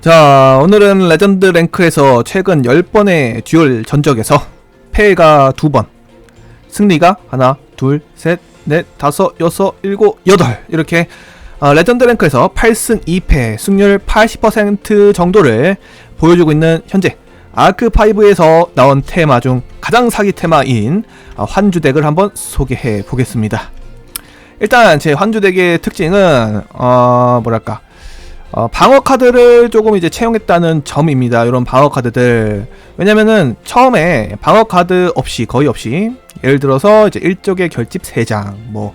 자, 오늘은 레전드 랭크에서 최근 10번의 듀얼 전적에서 패가 2번, 승리가 하나, 둘, 셋, 넷, 다섯, 여섯, 일곱, 여덟 이렇게 어, 레전드 랭크에서 8승 2패, 승률 80% 정도를 보여주고 있는 현재 아크5에서 나온 테마 중 가장 사기 테마인 어, 환주 덱을 한번 소개해 보겠습니다. 일단 제 환주 덱의 특징은 어 뭐랄까 어, 방어 카드를 조금 이제 채용했다는 점입니다. 이런 방어 카드들. 왜냐면은 처음에 방어 카드 없이 거의 없이 예를 들어서 이제 일족의 결집 3장, 뭐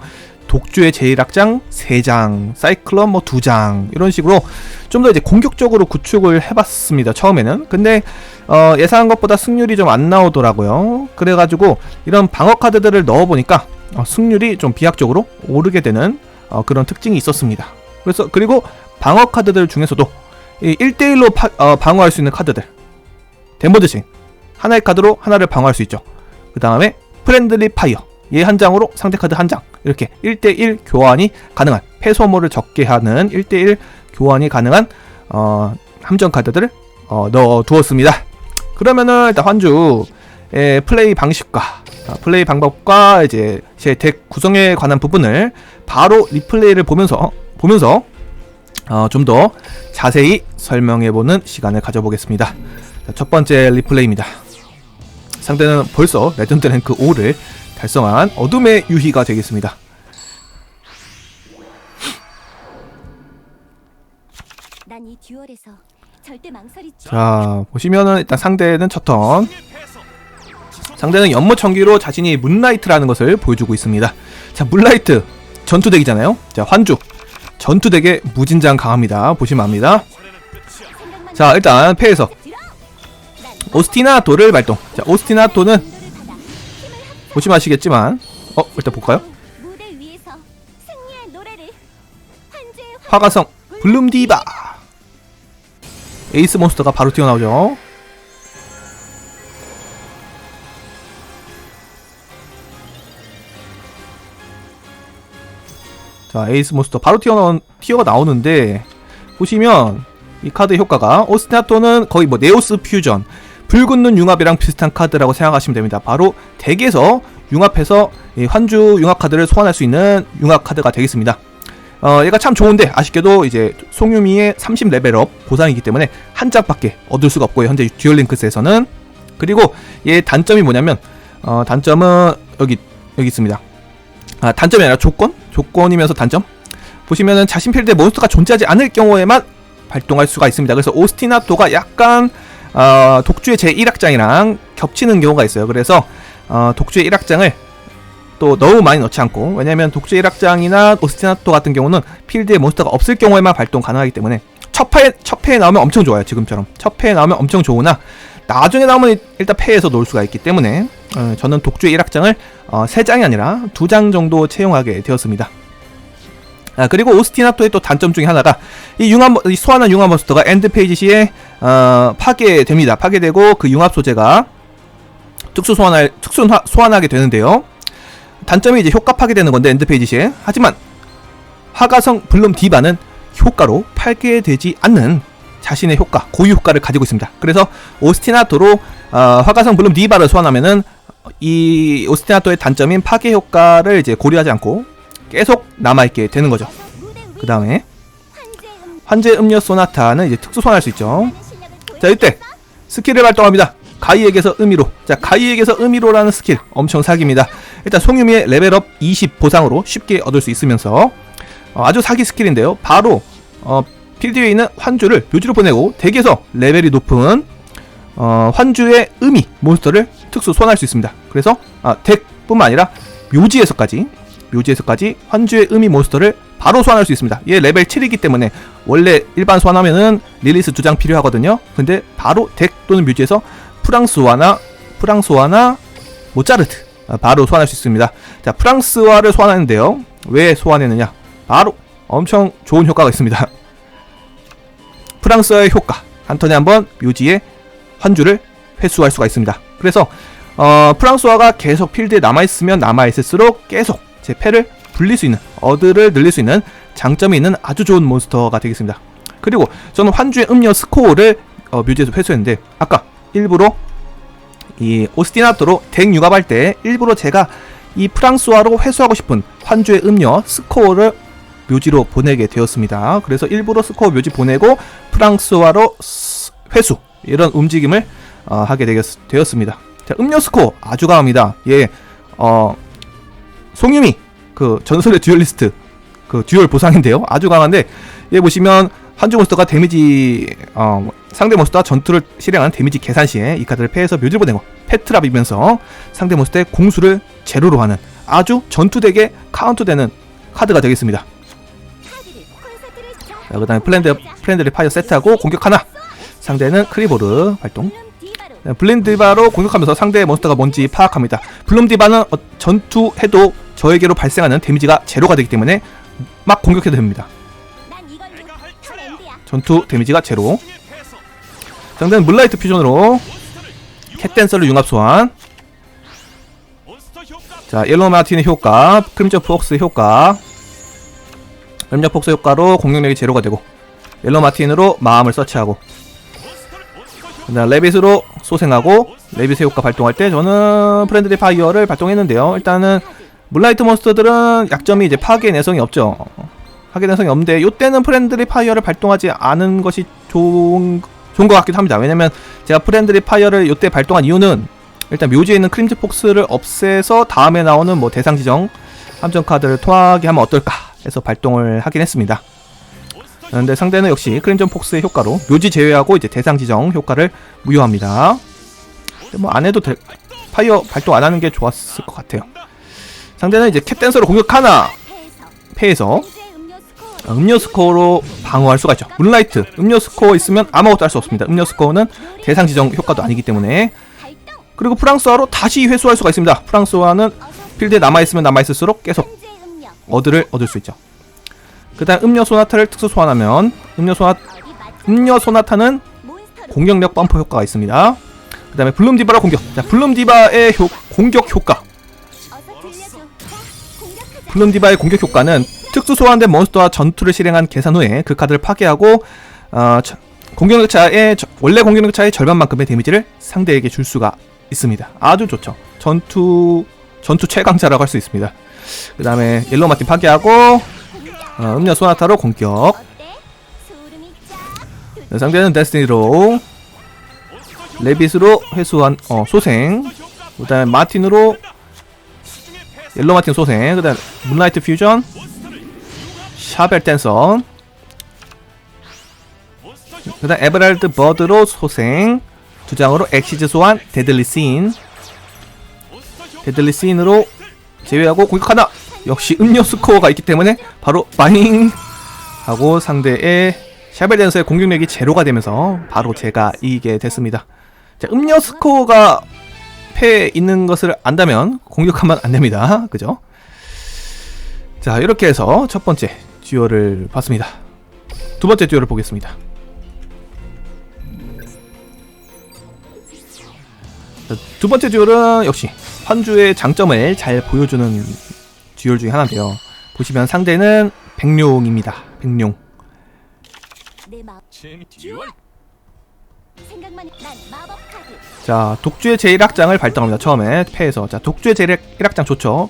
독주의 제일악장 3장, 사이클론 뭐 2장 이런 식으로 좀 더 이제 공격적으로 구축을 해봤습니다. 처음에는. 근데 어, 예상한 것보다 승률이 좀 안 나오더라고요. 그래가지고 이런 방어 카드들을 넣어보니까 어, 승률이 좀 비약적으로 오르게 되는 어, 그런 특징이 있었습니다. 그래서 그리고 방어 카드들 중에서도 이 1대1로 파, 어, 방어할 수 있는 카드들. 덴버드신 하나의 카드로 하나를 방어할 수 있죠. 그 다음에 프렌들리 파이어. 얘 한 장으로 상대 카드 한 장. 이렇게 1대1 교환이 가능한 패소모를 적게 하는 1대1 교환이 가능한 어, 함정 카드들을 어, 넣어 두었습니다. 그러면은 일단 환주의 플레이 방식과 어, 플레이 방법과 이제 제 덱 구성에 관한 부분을 바로 리플레이를 보면서 보면서 어, 좀 더 자세히 설명해보는 시간을 가져보겠습니다. 자, 첫 번째 리플레이입니다. 상대는 벌써 레전드 랭크 5를 달성한 어둠의 유희가 되겠습니다. 자, 보시면은 일단 상대는 첫 턴. 상대는 연모청기로 자신이 문라이트라는 것을 보여주고 있습니다. 자, 문라이트 전투덱이잖아요. 자, 환주 전투덱에 무진장 강합니다. 보시면 압니다. 자, 일단 패에서 오스티나토를 발동. 자, 오스티나토는 보시면 아시겠지만, 어, 일단 볼까요? 화가성 블룸디바. 에이스 몬스터가 바로 튀어나오죠. 자, 에이스 몬스터 바로 튀어나온 튀어가 나오는데 보시면 이 카드 효과가 오스티나토는 거의 뭐 네오스 퓨전 붉은 눈 융합이랑 비슷한 카드라고 생각하시면 됩니다. 바로 덱에서 융합해서 이 환주 융합 카드를 소환할 수 있는 융합 카드가 되겠습니다. 어, 얘가 참 좋은데 아쉽게도 이제 송유미의 30 레벨업 보상이기 때문에 한 장밖에 얻을 수가 없고요. 현재 듀얼링크스에서는 그리고 얘 단점이 뭐냐면 어, 단점은 여기 여기 있습니다. 아, 단점이 아니라 조건? 조건이면서 단점? 보시면은 자신 필드에 몬스터가 존재하지 않을 경우에만 발동할 수가 있습니다. 그래서 오스티나토가 약간 어, 독주의 제1악장이랑 겹치는 경우가 있어요. 그래서 어, 독주의 1악장을 또 너무 많이 넣지 않고 왜냐면 독주의 1악장이나 오스티나토 같은 경우는 필드에 몬스터가 없을 경우에만 발동 가능하기 때문에 첫 패에, 첫 나오면 엄청 좋아요. 지금처럼. 첫 패에 나오면 엄청 좋으나 나중에 나오면 일단 패에서 놓을 수가 있기 때문에 어, 저는 독주의 1악장을 어, 3장이 아니라 2장 정도 채용하게 되었습니다. 아, 그리고 오스티나토의 또 단점 중에 하나가 이 융합 모- 이 소환한 융합 몬스터가 엔드 페이지 시에 어, 파괴됩니다. 파괴되고 그 융합 소재가 특수 소환할 특수 화- 소환하게 되는데요. 단점이 이제 효과 파괴되는 건데 엔드 페이지 시에 하지만 화가성 블룸 디바는 효과로 파괴되지 않는 자신의 효과 고유 효과를 가지고 있습니다. 그래서 오스티나토로 어, 화가성 블룸 디바를 소환하면은 이 오스티나토의 단점인 파괴 효과를 이제 고려하지 않고 계속 남아있게 되는 거죠. 그 다음에 환제 음료 소나타는 이제 특수 소환할 수 있죠. 자 이때 스킬을 발동합니다. 가이에게서 의미로 자 가이에게서 의미로라는 스킬 엄청 사기입니다. 일단 송유미의 레벨업 20 보상으로 쉽게 얻을 수 있으면서 어, 아주 사기 스킬인데요. 바로 어, 필드 위에 있는 환주를 묘지로 보내고 덱에서 레벨이 높은 어, 환주의 의미 몬스터를 특수 소환할 수 있습니다. 그래서 아, 덱뿐만 아니라 묘지에서까지 묘지에서까지 환주의 의미 몬스터를 바로 소환할 수 있습니다. 얘 레벨 7이기 때문에 원래 일반 소환하면은 릴리스 두장 필요하거든요. 근데 바로 덱 또는 뮤지에서 프랑스와나 프랑스와나 모차르트 아, 바로 소환할 수 있습니다. 자 프랑스와를 소환하는데요. 왜 소환했느냐? 바로 엄청 좋은 효과가 있습니다. 프랑스어의 효과 한 턴에 한 번 묘지에 환주를 회수할 수가 있습니다. 그래서 어, 프랑스어가 계속 필드에 남아있으면 남아있을수록 계속 제 패를 불릴 수 있는 어드를 늘릴 수 있는 장점이 있는 아주 좋은 몬스터가 되겠습니다. 그리고 저는 환주의 음료 스코어를 어, 묘지에서 회수했는데 아까 일부러 이 오스티나토로 덱 융합할 때 일부러 제가 이 프랑스화로 회수하고 싶은 환주의 음료 스코어를 묘지로 보내게 되었습니다. 그래서 일부러 스코어 묘지 보내고 프랑스화로 스- 회수 이런 움직임을 어, 하게 되겠, 되었습니다. 자, 음료 스코어 아주 강합니다. 예, 어, 송유미 그 전설의 듀얼리스트 그 듀얼 보상인데요. 아주 강한데 얘 보시면 한주 몬스터가 데미지 어, 상대 몬스터와 전투를 실행하는 데미지 계산 시에 이 카드를 패해서 묘지를 보내고 패트랍이면서 상대 몬스터의 공수를 제로로 하는 아주 전투덱에 카운트되는 카드가 되겠습니다. 자, 그 다음에 플랜드 플랜드리 파이어 세트하고 공격 하나. 상대는 크리보르 디바로 네, 블린디바로 공격하면서 상대의 몬스터가 뭔지 파악합니다. 블룸디바는 어, 전투해도 저에게로 발생하는 데미지가 제로가 되기 때문에 막 공격해도 됩니다. 전투 데미지가 제로. 상대는 물라이트 퓨전으로 캣댄서를 융합 소환. 자, 옐로우 마틴의 효과, 크림저 폭스 효과. 크림저 폭스 효과로 공격력이 제로가 되고 옐로우 마틴으로 마음을 서치하고 그다음 레빗으로 소생하고 레빗의 효과 발동할 때 저는 프렌드리 파이어를 발동했는데요. 일단은 물라이트 몬스터들은 약점이 이제 파괴 내성이 없죠. 파괴 내성이 없는데 요때는 프렌드리 파이어를 발동하지 않은 것이 좋은 좋은 것 같기도 합니다. 왜냐면 제가 프렌드리 파이어를 요때 발동한 이유는 일단 묘지에 있는 크림즈 폭스를 없애서 다음에 나오는 뭐 대상 지정 함정 카드를 통하게 하면 어떨까 해서 발동을 하긴 했습니다. 그런데 상대는 역시 크림전 폭스의 효과로 묘지 제외하고 이제 대상 지정 효과를 무효합니다. 뭐 안 해도 될 파이어 발동 안 하는 게 좋았을 것 같아요. 상대는 이제 캣댄서로 공격 하나 패에서 패해서 음료 스코어 어, 음료 스코어로 방어할 수가 있죠. 문라이트 음료 스코어 있으면 아무것도 할 수 없습니다. 음료 스코어는 대상 지정 효과도 아니기 때문에 그리고 프랑스어로 다시 회수할 수가 있습니다. 프랑스어는 어서 필드에 남아 있으면 남아 있을수록 계속 어드를 얻을 수 있죠. 그 다음 음료 소나타를 특수 소환하면 음료 소나 음료 소나타는 공격력 점프 효과가 있습니다. 그 다음에 블룸 디바로 공격. 자, 블룸 디바의 효, 공격 효과. 블룸 디바의 공격 효과는 특수 소환된 몬스터와 전투를 실행한 계산 후에 그 카드를 파괴하고 어, 저- 공격력 차의 저- 원래 공격력 차의 절반만큼의 데미지를 상대에게 줄 수가 있습니다. 아주 좋죠. 전투 전투 최강자라고 할 수 있습니다. 그 다음에 옐로우 마틴 파괴하고 어, 음료 소나타로 공격. 네, 상대는 데스티니로 레빗으로 회수한 어, 소생. 그 다음에 마틴으로 옐로 마틴 소생. 그 다음 문라이트 퓨전 샤벨 댄서 그 다음 에메랄드 버드로 소생. 두 장으로 엑시즈 소환 데들리 씬 데들리 씬으로 제외하고 공격 하나 역시 음료 스코어가 있기 때문에 바로 바잉 하고 상대의 샤벨 댄서의 공격력이 제로가 되면서 바로 제가 이기게 됐습니다. 자, 음료 스코어가 패에 있는 것을 안다면 공격하면 안 됩니다. 그죠? 자, 이렇게 해서 첫 번째 듀얼을 봤습니다. 두 번째 듀얼을 보겠습니다. 자, 두 번째 듀얼은 역시 환주의 장점을 잘 보여주는 듀얼 중에 하나인데요. 보시면 상대는 백룡입니다. 백룡. 자, 독주의 제1악장을 발동합니다. 처음에 패에서. 자, 독주의 제1악장 좋죠.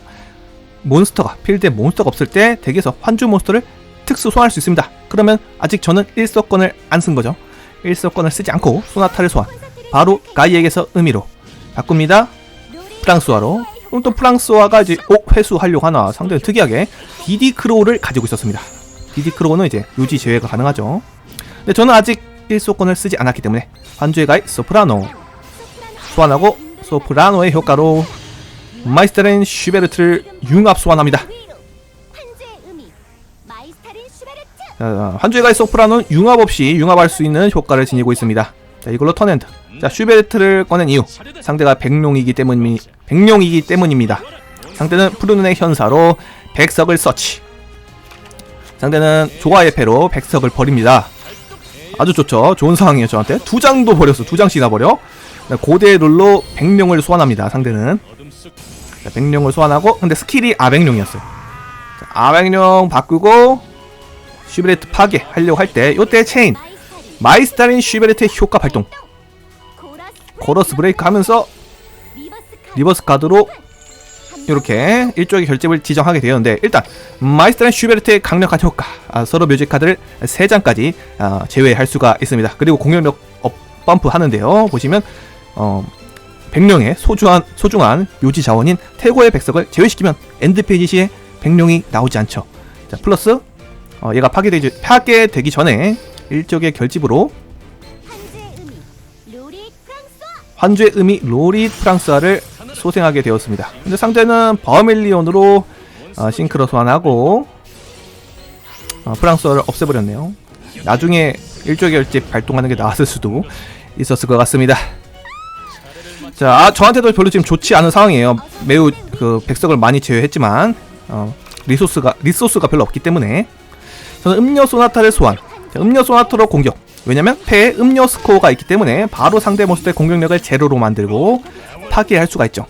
몬스터가 필드에 몬스터가 없을 때 덱에서 환주 몬스터를 특수 소환할 수 있습니다. 그러면 아직 저는 1서권을 안 쓴 거죠. 1서권을 쓰지 않고 소나타를 소환. 바로 가이에게서 의미로 바꿉니다. 프랑스어로. 그럼 또 프랑스어가 이제 오 회수하려고 하나 상대는 특이하게 디디 크로우를 가지고 있었습니다. 디디 크로우는 이제 묘지 제외가 가능하죠. 근데 저는 아직 1소권을 쓰지 않았기 때문에 환주의 가이 소프라노 소환하고 소프라노의 효과로 마이스터린 슈베르트를 융합 소환합니다. 자, 환주의 가이 소프라노는 융합 없이 융합할 수 있는 효과를 지니고 있습니다. 자, 이걸로 턴엔드. 자, 슈베르트를 꺼낸 이유. 상대가 백룡이기 때문이 백룡이기 때문입니다. 상대는 푸르눈의 현사로 백석을 서치. 상대는 조화의 패로 백석을 버립니다. 아주 좋죠. 좋은 상황이에요, 저한테. 두 장도 버렸어. 두 장씩이나 버려. 자, 고대 룰로 백룡을 소환합니다. 상대는. 백룡을 소환하고 근데 스킬이 아백룡이었어요. 자, 아백룡 바꾸고 슈베레트 파괴 하려고 할 때 요때 체인 마이스타린 슈베레트의 효과 발동 코러스 브레이크 하면서 리버스 카드 리버스 카드로 이렇게 일종의 결집을 지정하게 되었는데 일단 마이스터는 슈베르트의 강력한 효과 아, 서로 뮤직 카드를 3장까지 아, 제외할 수가 있습니다. 그리고 공격력 업 펌프 하는데요. 보시면 어, 백령의 소중한, 소중한 묘지 자원인 태고의 백석을 제외시키면 엔드 페이지 시에 백령이 나오지 않죠. 자 플러스 어, 얘가 파괴되기, 파괴되기 전에 일종의 결집으로 환주의 의미 로리 프랑스아를 소생하게 되었습니다. 근데 상대는 버밀리온으로 어, 싱크로 소환하고 어, 프랑스어를 없애버렸네요. 나중에 일조 결집 발동하는 게 나았을 수도 있었을 것 같습니다. 자, 아, 저한테도 별로 지금 좋지 않은 상황이에요. 매우 그 백석을 많이 제외했지만 어, 리소스가 리소스가 별로 없기 때문에 저는 음료 소나타를 소환. 자, 음료 소나타로 공격. 왜냐면 패에 음료 스코어가 있기 때문에 바로 상대 몬스터의 공격력을 제로로 만들고 파괴할 수가 있죠.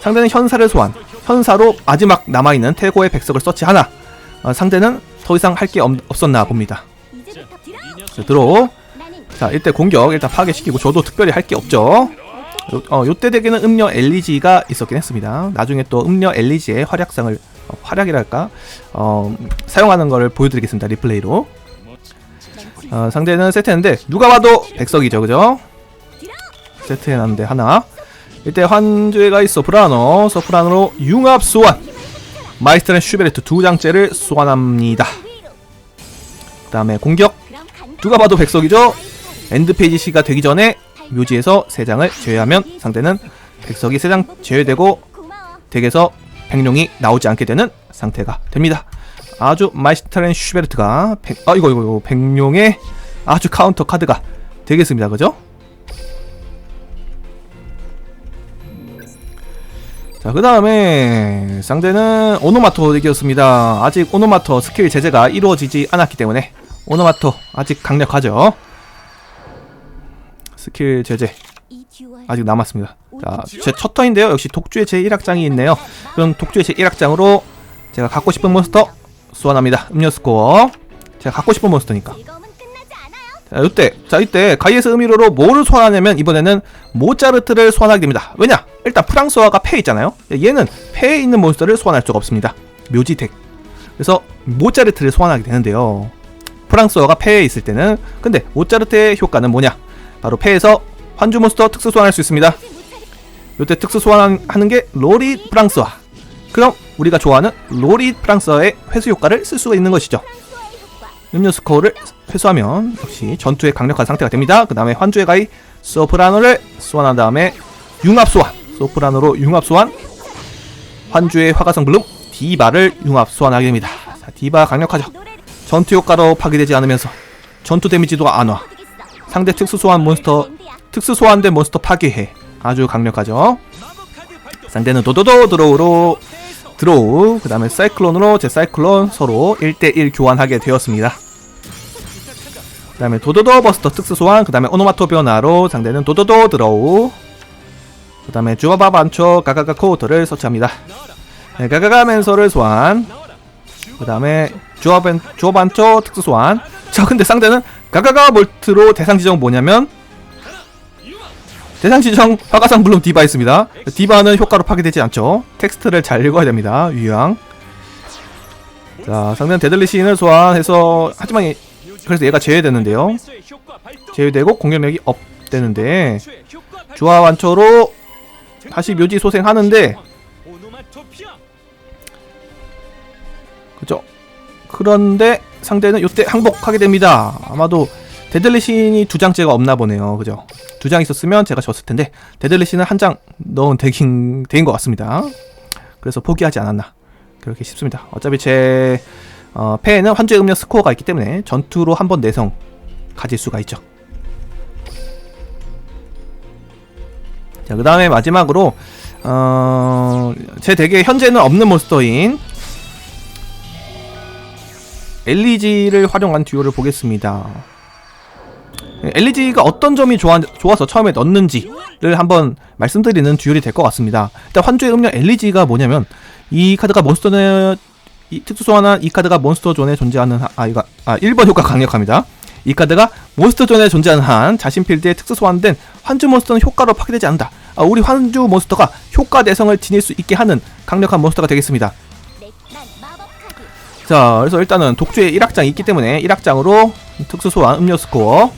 상대는 현사를 소환. 현사로 마지막 남아있는 태고의 백석을 서치하나. 어, 상대는 더 이상 할 게 없었나 봅니다. 자, 들어. 자, 이때 공격 일단 파괴시키고 저도 특별히 할 게 없죠. 요, 어, 요때 덱에는 음료 엘리지가 있었긴 했습니다. 나중에 또 음료 엘리지의 활약상을 어, 활약이랄까 어, 사용하는 거를 보여드리겠습니다. 리플레이로. 어, 상대는 세트했는데 누가 봐도 백석이죠, 그죠? 세트해놨는데 하나. 이때 환주에가 있어 브라노, 서프라노로 융합 소환. 마이스터는 슈베르트 두 장째를 소환합니다. 그 다음에 공격 누가 봐도 백석이죠. 엔드 페이지 시가 되기 전에 묘지에서 세 장을 제외하면 상대는 백석이 세 장 제외되고 덱에서 백룡이 나오지 않게 되는 상태가 됩니다. 아주 마이스터렌 슈베르트가 백, 아 이거 이거 이거 백룡의 아주 카운터 카드가 되겠습니다. 그죠? 자, 그 다음에 상대는 오노마토 덱이었습니다. 아직 오노마토 스킬 제재가 이루어지지 않았기 때문에 오노마토 아직 강력하죠. 스킬 제재 아직 남았습니다. 자, 제 첫 턴인데요. 역시 독주의 제1악장이 있네요. 그럼 독주의 제1악장으로 제가 갖고 싶은 몬스터 소환합니다. 음료 스코어. 제가 갖고 싶은 몬스터니까. 자, 이때, 자, 이때 가이에스 의미로로 뭐를 소환하냐면 이번에는 모차르트를 소환하게 됩니다. 왜냐? 일단 프랑스어가 패에 있잖아요. 얘는 패에 있는 몬스터를 소환할 수가 없습니다. 묘지 덱. 그래서 모차르트를 소환하게 되는데요. 프랑스어가 패에 있을 때는 근데 모차르트의 효과는 뭐냐? 바로 패에서 환주 몬스터 특수 소환할 수 있습니다. 요때 특수 소환하는 게 로리 프랑스화. 그럼 우리가 좋아하는 로리 프랑스어의 회수 효과를 쓸 수가 있는 것이죠. 음료 스코어를 회수하면 역시 전투에 강력한 상태가 됩니다. 그 다음에 환주의 가이 소프라노를 소환한 다음에 융합 소환. 소프라노로 융합 소환. 환주의 화가성 블룸 디바를 융합 소환하게 됩니다. 자, 디바 강력하죠. 전투 효과로 파괴되지 않으면서 전투 데미지도 안 와. 상대 특수 소환 몬스터. 특수 소환된 몬스터 파괴해 아주 강력하죠 상대는 도도도 드로우로 드로우 그 다음에 사이클론으로 제 사이클론 서로 1대1 교환하게 되었습니다. 그 다음에 도도도 버스터 특수 소환 그 다음에 오노마토 변화로 상대는 도도도 드로우 그 다음에 주바바 반초 가가가 코우터를 설치합니다. 네, 가가가 멘서를 소환 그 다음에 주어반, 주어반초 특수 소환. 자 근데 상대는 가가가 볼트로 대상 지정 뭐냐면 대상 지정 화가상 블룸 디바 있습니다. 디바는 효과로 파괴되지 않죠. 텍스트를 잘 읽어야 됩니다. 유형 자 상대는 데들리 시인을 소환해서 하지만 얘- 그래서 얘가 제외되는데요. 제외되고 공격력이 업 되는데 주화 완초로 다시 묘지 소생하는데 그죠? 그런데 상대는 요때 항복하게 됩니다. 아마도 데들리 신이 두 장째가 없나 보네요. 그죠? 두 장 있었으면 제가 졌을 텐데 데들리 신은 한 장 넣은 덱인, 덱인 것 같습니다. 그래서 포기하지 않았나. 그렇게 싶습니다. 어차피 제 어, 패에는 환주의 음료 스코어가 있기 때문에 전투로 한 번 내성 가질 수가 있죠. 자, 그 다음에 마지막으로, 어, 제 덱에 현재는 없는 몬스터인 엘리지를 활용한 듀오를 보겠습니다. 엘리지가 어떤 점이 좋아, 좋아서 처음에 넣는지를 한번 말씀드리는 듀얼이 될 것 같습니다. 일단 환주의 음료 엘리지가 뭐냐면 이 카드가 몬스터는 이 특수 소환한 이 카드가 몬스터 존에 존재하는 한, 아 이거 아 1번 효과 강력합니다. 이 카드가 몬스터 존에 존재하는 한 자신 필드에 특수 소환된 환주 몬스터는 효과로 파괴되지 않는다. 아, 우리 환주 몬스터가 효과 내성을 지닐 수 있게 하는 강력한 몬스터가 되겠습니다. 자, 그래서 일단은 독주에 1악장이 있기 때문에 1악장으로 특수 소환 음료 스코어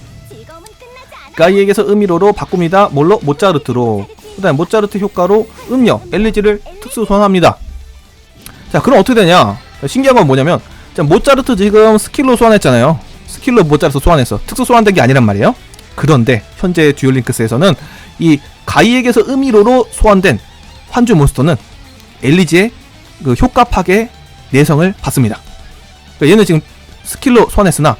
가이에게서 음이로로 바꿉니다. 뭘로? 모짜르트로. 그 다음 모짜르트 효과로 음료 엘리지를 특수 소환합니다. 자, 그럼 어떻게 되냐? 신기한 건 뭐냐면 자, 모짜르트 지금 스킬로 소환했잖아요. 스킬로 모짜르트 소환했어. 특수 소환된 게 아니란 말이에요. 그런데 현재 듀얼링크스에서는 이 가이에게서 음이로로 소환된 환주 몬스터는 엘리지의 그 효과 파괴 내성을 받습니다. 그러니까 얘는 지금 스킬로 소환했으나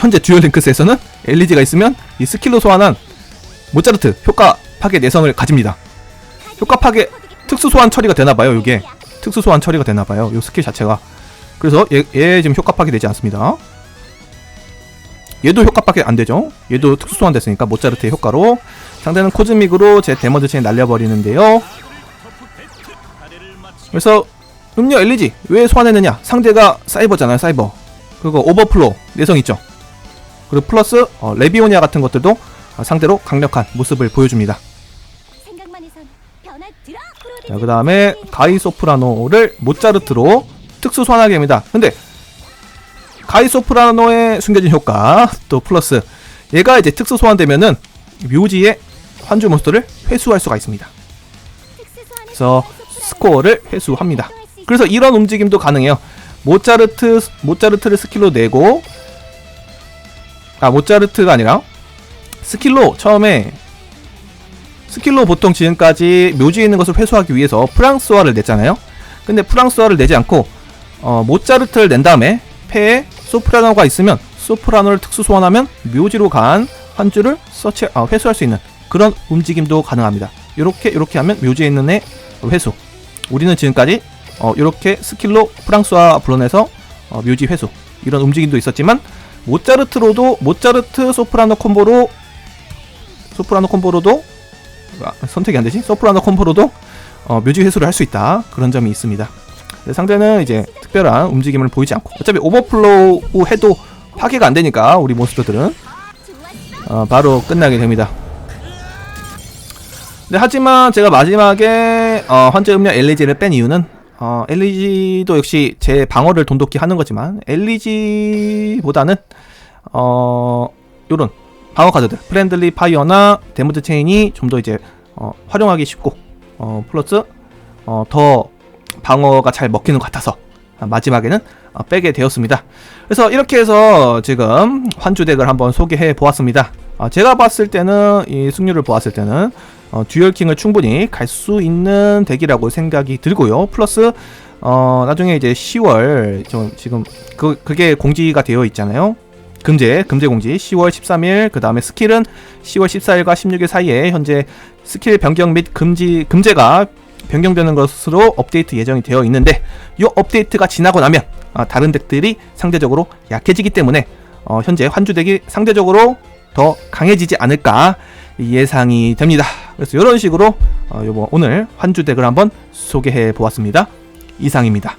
현재 듀얼 링크스에서는 엘리지가 있으면 이 스킬로 소환한 모차르트 효과 파괴 내성을 가집니다. 효과 파괴 특수 소환 처리가 되나봐요. 이게 특수 소환 처리가 되나봐요. 이 스킬 자체가 그래서 얘, 얘 지금 효과 파괴 되지 않습니다. 얘도 효과 파괴 안 되죠. 얘도 특수 소환 됐으니까 모차르트의 효과로 상대는 코즈믹으로 제 데머드 체인 날려버리는데요. 그래서 음료 엘리지 왜 소환했느냐? 상대가 사이버잖아요. 사이버. 그리고 오버플로 내성 있죠. 그리고 플러스 어, 레비오니아 같은 것들도 어, 상대로 강력한 모습을 보여줍니다. 자, 그 다음에 가이 소프라노를 모차르트로 특수 소환하게 됩니다. 근데 가이 소프라노의 숨겨진 효과 또 플러스 얘가 이제 특수 소환되면은 묘지의 환주 몬스터를 회수할 수가 있습니다. 그래서 스코어를 회수합니다. 그래서 이런 움직임도 가능해요. 모차르트 모차르트를 스킬로 내고 아 모차르트가 아니라 스킬로 처음에 스킬로 보통 지금까지 묘지에 있는 것을 회수하기 위해서 프랑스어를 냈잖아요. 근데 프랑스어를 내지 않고 어, 모차르트를 낸 다음에 패에 소프라노가 있으면 소프라노를 특수 소환하면 묘지로 간 환주를 서치 아, 회수할 수 있는 그런 움직임도 가능합니다. 이렇게 이렇게 하면 묘지에 있는 애 회수. 우리는 지금까지 어, 이렇게 스킬로 프랑스와 불러내서 어, 묘지 회수 이런 움직임도 있었지만 모차르트로도 모차르트 소프라노 콤보로 소프라노 콤보로도 아, 선택이 안 되지? 소프라노 콤보로도 어, 묘지 회수를 할 수 있다 그런 점이 있습니다. 상대는 이제 특별한 움직임을 보이지 않고 어차피 오버플로우 해도 파괴가 안 되니까 우리 몬스터들은 어, 바로 끝나게 됩니다. 네, 하지만 제가 마지막에 어, 환자 음료 엘리지를 뺀 이유는 어, 엘리지도 역시 제 방어를 돈독히 하는 거지만 엘리지보다는 어, 요런 방어 카드들 프렌들리 파이어나 데모드 체인이 좀 더 이제 어, 활용하기 쉽고 어, 플러스 어, 더 방어가 잘 먹히는 것 같아서 아, 마지막에는 어, 빼게 되었습니다. 그래서 이렇게 해서 지금 환주 덱을 한번 소개해 보았습니다. 어, 제가 봤을 때는 이 승률을 보았을 때는 어, 듀얼킹을 충분히 갈 수 있는 덱이라고 생각이 들고요. 플러스 어, 나중에 이제 10월 좀 지금 그 그게 공지가 되어 있잖아요. 금제 금제 공지 10월 13일 그 다음에 스킬은 10월 14일과 16일 사이에 현재 스킬 변경 및 금지 금제가 변경되는 것으로 업데이트 예정이 되어 있는데 이 업데이트가 지나고 나면 아, 다른 덱들이 상대적으로 약해지기 때문에 어, 현재 환주 덱이 상대적으로 더 강해지지 않을까 예상이 됩니다. 그래서 이런 식으로 어, 요번 오늘 환주 덱을 한번 소개해 보았습니다. 이상입니다.